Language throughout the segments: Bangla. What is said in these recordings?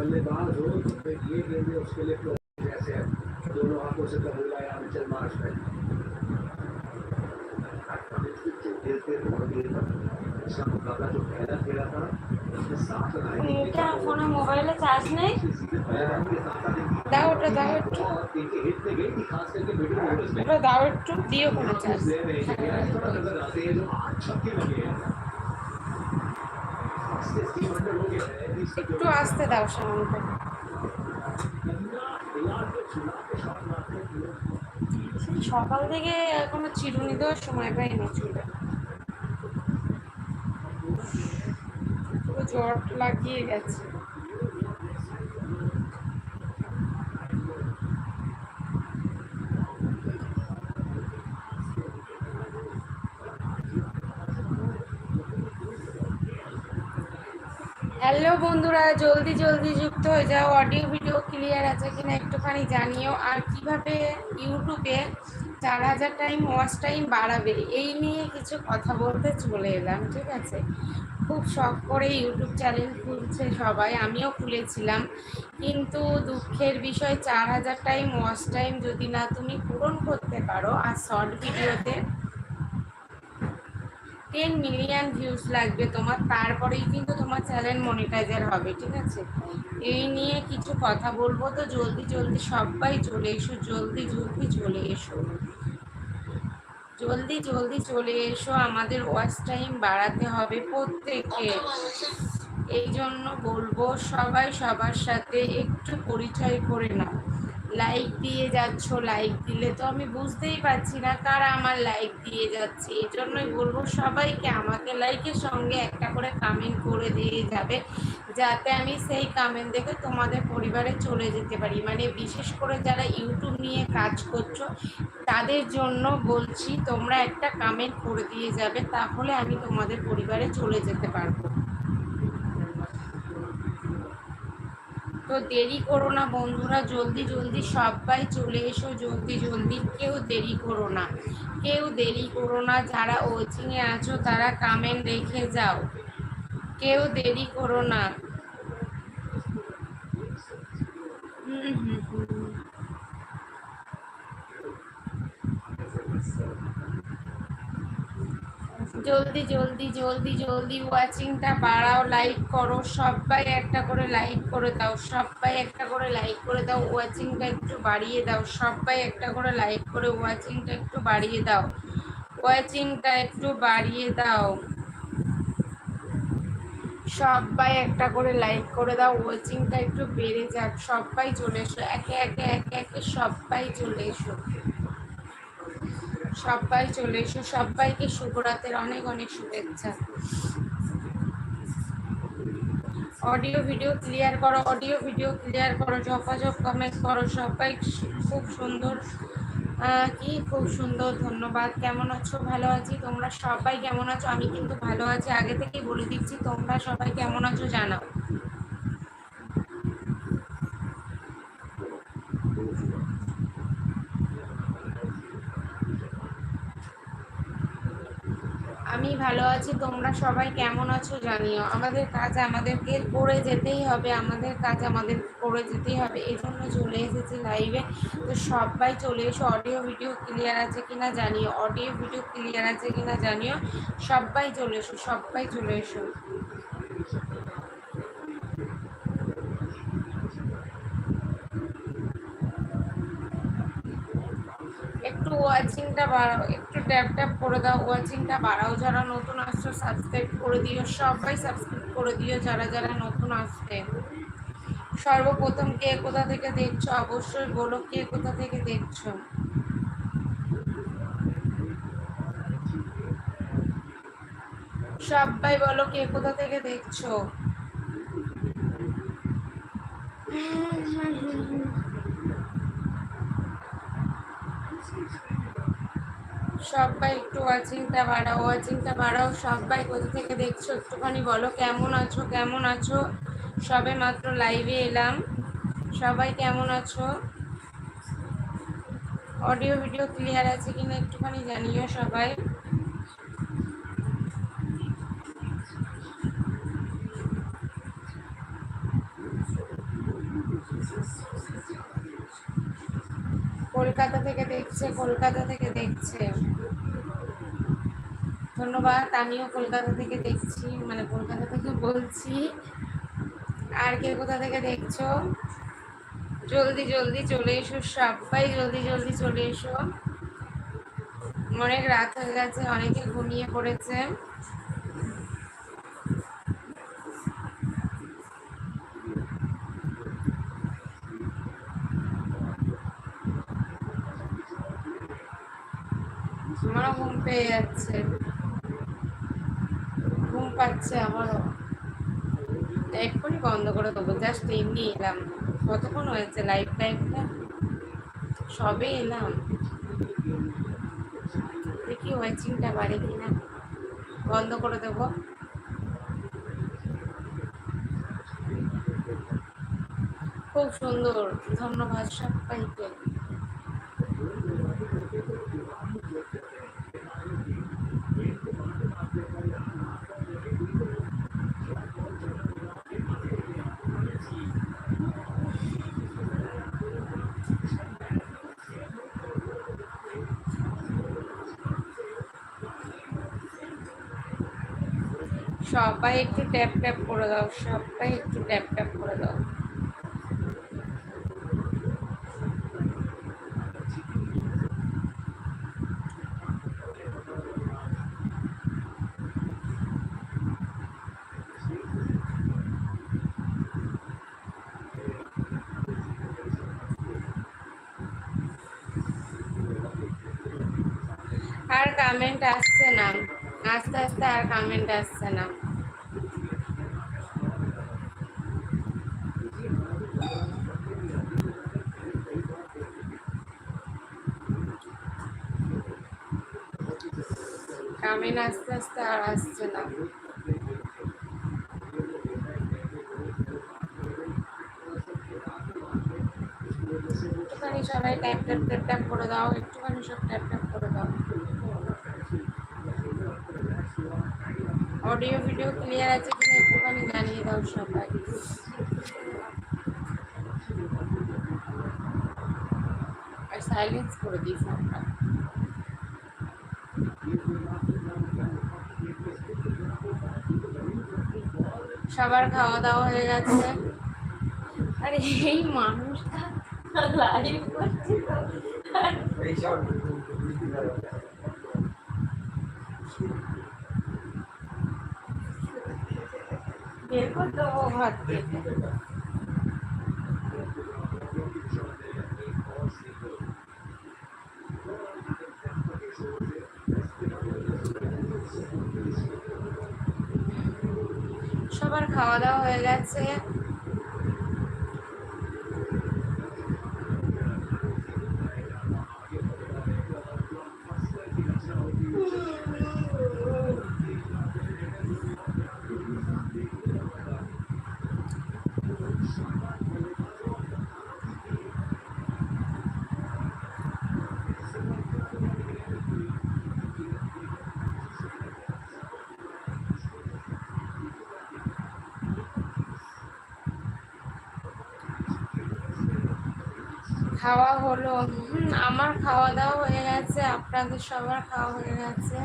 बल्लेबाज हो तो फिर ये गेंदें उसके लिए फ्लो जैसे दोनों हाथों से कबूला या मिचेल मार्श में खेलते इसका मुकाबला जो पहला खेला था उसमें सात लगाई এটা ফোনে মোবাইলে চার্জ নেই দাও ওটা দাও একটু और इनकी हिट में गई थी खास करके मिडिल ओवर्स में ওটা দাও একটু দিও করে চার্জ ले रहे हैं थोड़ा नजर आते हैं जो आठ छक्के लगे हैं स्टीव वंडर हो गया है इस একটু আসতে দাও সামন্ত সকাল থেকে কোনো চিরুনি দেওয়ার সময় পাইনি চুলে জ্বর লাগিয়ে গেছে। হ্যালো বন্ধুরা, জলদি জলদি যুক্ত হয়ে যাও। অডিও ভিডিও ক্লিয়ার আছে কিনা একটুখানি জানিও। আর কীভাবে ইউটিউবে চার হাজার টাইম ওয়াচ টাইম বাড়াবে, এই নিয়ে কিছু কথা বলতে চলে এলাম, ঠিক আছে? খুব শখ করে ইউটিউব চ্যানেল খুলছে সবাই, আমিও খুলেছিলাম। কিন্তু দুঃখের বিষয়, চার হাজার টাইম ওয়াচ টাইম যদি না তুমি পূরণ করতে পারো, আর শর্ট ভিডিওতে টেন মিলিয়ন ভিউজ লাগবে তোমার, তারপরেই কিন্তু তোমার চ্যানেল মনিটাইজার হবে, ঠিক আছে? এই নিয়ে কিছু কথা বলব তো, জলদি জলদি সবাই চলে এসো, জলদি জলদি চলে এসো। জলদি জলদি চলে এসো, আমাদের ওয়াচ টাইম বাড়াতে হবে প্রত্যেকে এই জন্য বলব সবাই সবার সাথে একটু পরিচয় করে নাও। লাইক দিয়ে যাচ্ছ লাইক দিলে তো আমি বুঝতেই পারছি না কারা আমার লাইক দিয়ে যাচ্ছে। এই জন্যই বলব সবাইকে আমাকে লাইকের সঙ্গে একটা করে কামেন্ট করে দিয়ে যাবে, যাতে আমি সেই কামেন্ট দেখে তোমাদের পরিবারে চলে যেতে পারি। মানে বিশেষ করে যারা ইউটিউব নিয়ে কাজ করছ, তাদের জন্য বলছি তোমরা একটা কামেন্ট করে দিয়ে যাবে, তাহলে আমি তোমাদের পরিবারে চলে যেতে পারব। তো দেরি করো না বন্ধুরা, জলদি জলদি সবাই চলে এসো, জলদি জলদি। কেউ দেরি করো না, কেউ দেরি করো না। যারা ওচিংয়ে আছো, তারা কামেন্ট রেখে যাও। কেউ দেরি করো না। হুম হুম হুম জলদি জলদি জলদি জলদি ওয়াচিংটা বাড়াও লাইক করো, সবাই একটা করে লাইক করে দাও, সবাই একটা করে লাইক করে দাও ওয়াচিংটা একটু বাড়িয়ে দাও, সবাই একটা করে লাইক করে ওয়াচিংটা একটু বাড়িয়ে দাও ওয়াচিংটা একটু বাড়িয়ে দাও। সবাই একটা করে লাইক করে দাও ওয়াচিংটা একটু বেড়ে যাক, সবাই চলে এসো, একে একে একে একে সবাই চলে এসো। সবাই চলে এসো। সবাইকে শুভরাতের অনেক অনেক শুভেচ্ছা। অডিও ভিডিও ক্লিয়ার করো অডিও ভিডিও ক্লিয়ার করো ঝপাঝপ কমেন্ট করো। সবাই খুব সুন্দর কি খুব সুন্দর, ধন্যবাদ। কেমন আছো? ভালো আছি? তোমরা সবাই কেমন আছো? আমি কিন্তু ভালো আছি। আগে থেকেই বলে দিচ্ছি, তোমরা সবাই কেমন আছো জানাও আমি ভালো আছি, তোমরা সবাই কেমন আছো জানিও। আমাদের কাজ আমাদেরকে করে যেতেই হবে, আমাদের কাজ আমাদের করে যেতেই হবে। এই জন্য চলে এসেছি লাইভে তো সবাই চলে এসো অডিও ভিডিও ক্লিয়ার আছে কি না জানিও অডিও ভিডিও ক্লিয়ার আছে কি না জানিও। সবাই চলে এসো, সবাই চলে এসো। একটু ওয়াচিংটা বাড়াও, একটু ট্যাপ ট্যাপ করে দাও ওয়াচিংটা বাড়াও। যারা নতুন আসছো সাবস্ক্রাইব করে দিও। সবাই সাবস্ক্রাইব করে দিও, যারা যারা নতুন আসছে সর্বপ্রথম কে কোথা থেকে দেখছ? অবশ্যই বলো কে কোথা থেকে দেখছ। সবাই বলো কে কোথা থেকে দেখছ। সবাই একটু ওয়াচিংটা বাড়াও ওয়াচিংটা বাড়াও। সবাই কোথা থেকে দেখছ একটুখানি বলো, কেমন আছো কেমন আছো? সবে মাত্র লাইভে এলাম। সবাই কেমন আছো? অডিও ভিডিও ক্লিয়ার আছে কিনা একটুখানি জানিও সবাই। কলকাতা থেকে দেখছে, কলকাতা থেকে দেখছে। ধন্যবাদ, আমিও কলকাতা থেকে দেখছি মানে কলকাতা থেকে বলছি। আর কে কোথা থেকে দেখছ? জলদি জলদি চলে এসো, সবাই জলদি জলদি চলে এসো। অনেক রাত হয়ে গেছে, অনেকে ঘুমিয়ে পড়েছে আমারও ঘুম পেয়ে যাচ্ছে। ঘুম পাচ্ছে আমারও। এক্ষুনি বন্ধ করে দেবো জাস্ট এমনি এলাম। কতক্ষণ হয়েছে লাইফ টাইমটা সবে এলাম। দেখি ওয়াচিংটা বাড়ে কিনা। বন্ধ করে দেবো। খুব সুন্দর, ধন্যবাদ সবাইকে। সবাই একটু ট্যাপ ট্যাপ করে দাও, সবাই একটু ট্যাপ ট্যাপ করে দাও। আর কমেন্ট আসছে না, আস্তে আস্তে আর কমেন্ট আসছে না। কমেন্ট আস্তে আস্তে আর আসছে না একটুখানি সবাই ট্যাপ ট্যাপ ট্যাপ ট্যাপ করে দাও একটুখানি সব ট্যাপ ট্যাপ করে দাও। অডিও ভিডিও ক্লিয়ার আছে কিনা একটুখানি জানিয়ে দাও সবাই। আর সাইলেন্স করে দিই ফোনটা। সবার খাওয়া দাওয়া হয়ে গেছে। আর, এই মানুষটা লাইভ করছে বের করে দেবো ভাত থেকে সবার খাওয়া দাওয়া হয়ে গেছে। খাওয়া হলো। আমার খাওয়া দাওয়া হয়ে গেছে আপনাদের সবার খাওয়া হয়ে গেছে।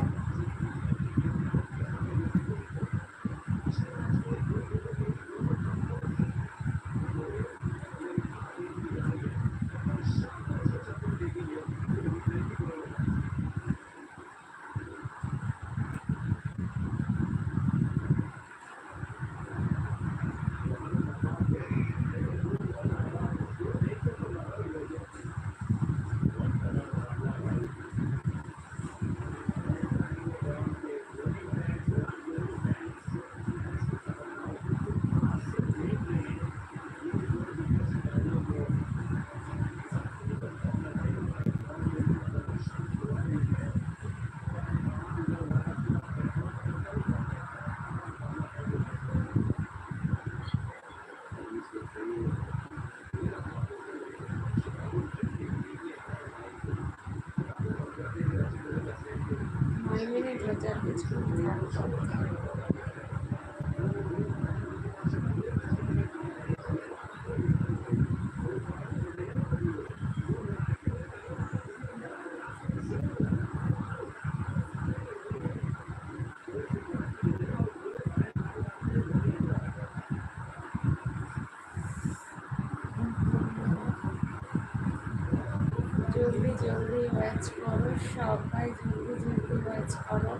জলদি জলদি ম্যাচ করো সবাই জলদি জলদি ম্যাচ করো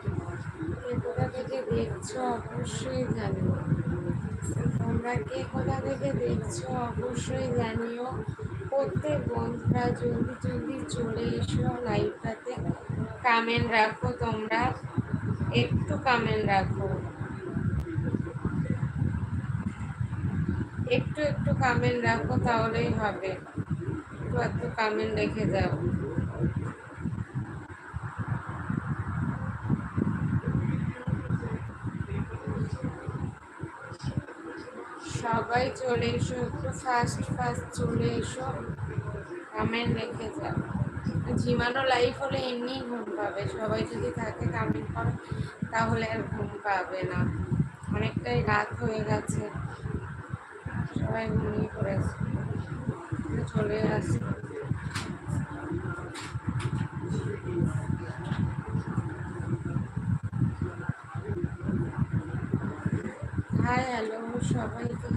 দেখছ অবশ্যই জানিও। তোমরা কে কোথা থেকে দেখছ অবশ্যই জানিও। প্রত্যেক বন্ধুরা জলদি জলদি চলে এসো লাইভটাতে। কামেন্ট রাখো তোমরা। একটু কামেন্ট রাখো। একটু একটু কামেন্ট রাখো তাহলেই হবে। একটু একটু কামেন্ট রেখে যাও। সবাই চলে এসো, একটু ফাস্ট ফাস্ট চলে এসো। কামেন্ট রেখে যাও। ঝিমানো লাইফ হলে এমনি ঘুম পাবে। সবাই যদি থাকে কামেন্ট করো, তাহলে আর ঘুম পাবে না। অনেকটাই রাত হয়ে গেছে। সবাই ঘুমিয়ে পড়েছে চলে আসছে হাই হ্যালো সবাইকে।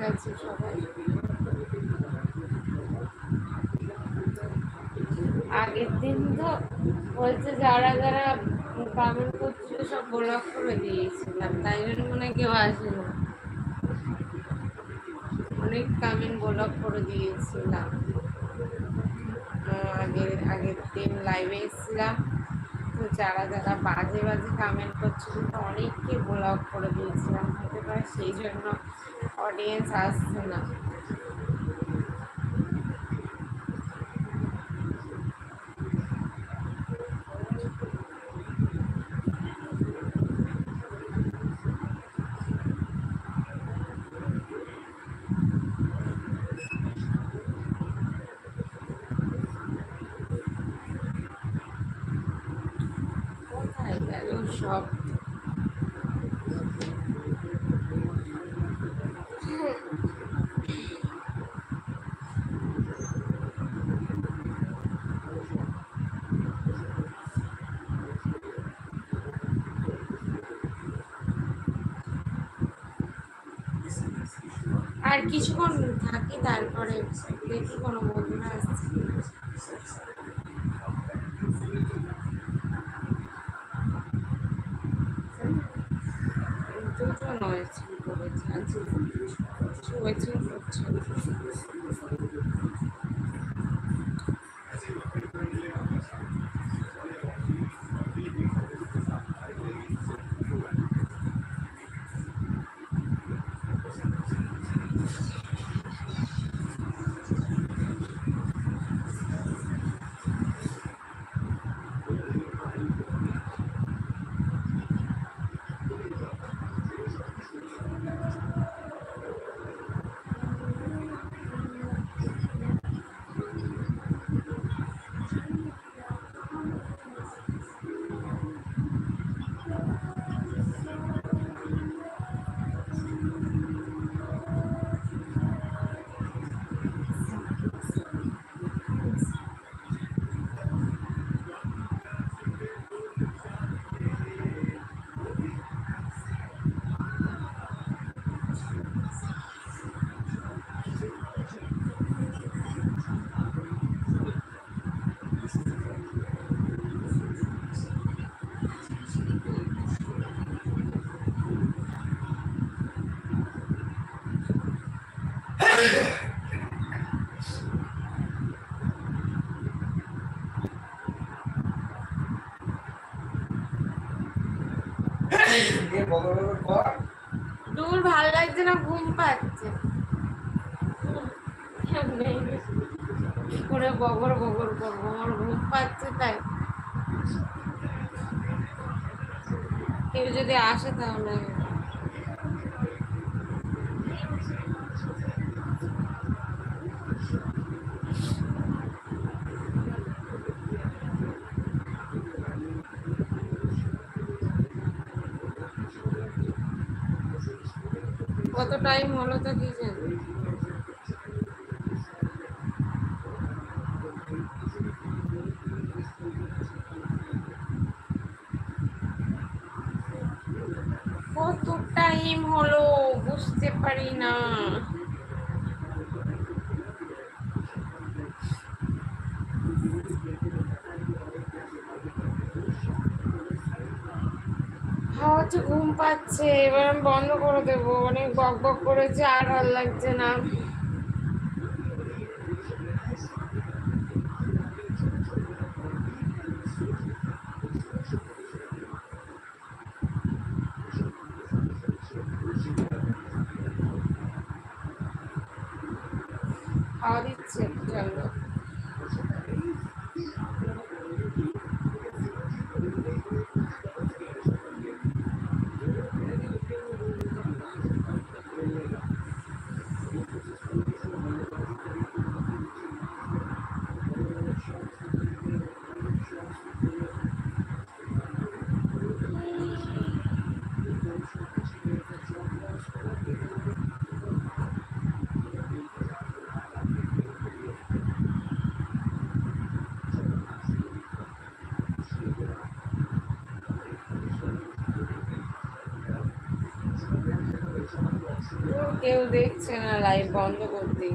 গেছে সবাই আগের দিন তো বলছে যারা যারা কমেন্ট করছিল সব ব্লক করে দিয়েছিলাম, তাই জন্য মনে কেউ আসেনি। অনেক কমেন্ট ব্লক করে দিয়েছিলাম। আগের আগের দিন লাইভে এসেছিলাম, তো যারা যারা বাজে বাজে কমেন্ট করছিল, তো অনেককে ব্লক করে দিয়েছিলাম। পারে সেই জন্য অডিয়েন্স আসছে না। আর কিছুক্ষণ থাকি তারপরে দেখি কোনো বন্ধুরা আসছে দুটো নয়েছে করেছে আজকে ওয়েটিং করছে দূর ভালো লাগছে না ঘুম পাচ্ছে কি করে বগর বগর করব আমার ঘুম পাচ্ছে তাই। কেউ যদি আসে তাহলে কত টাইম হলো তো কি জানি বুঝতে পারি না। হচ্ছে ঘুম পাচ্ছে, এবার আমি বন্ধ করে দেবো। অনেক বক বক করেছে, আর ভালো লাগছে না। খাওয়া দিচ্ছে চলো কেউ দেখছে না লাইভ বন্ধ করতে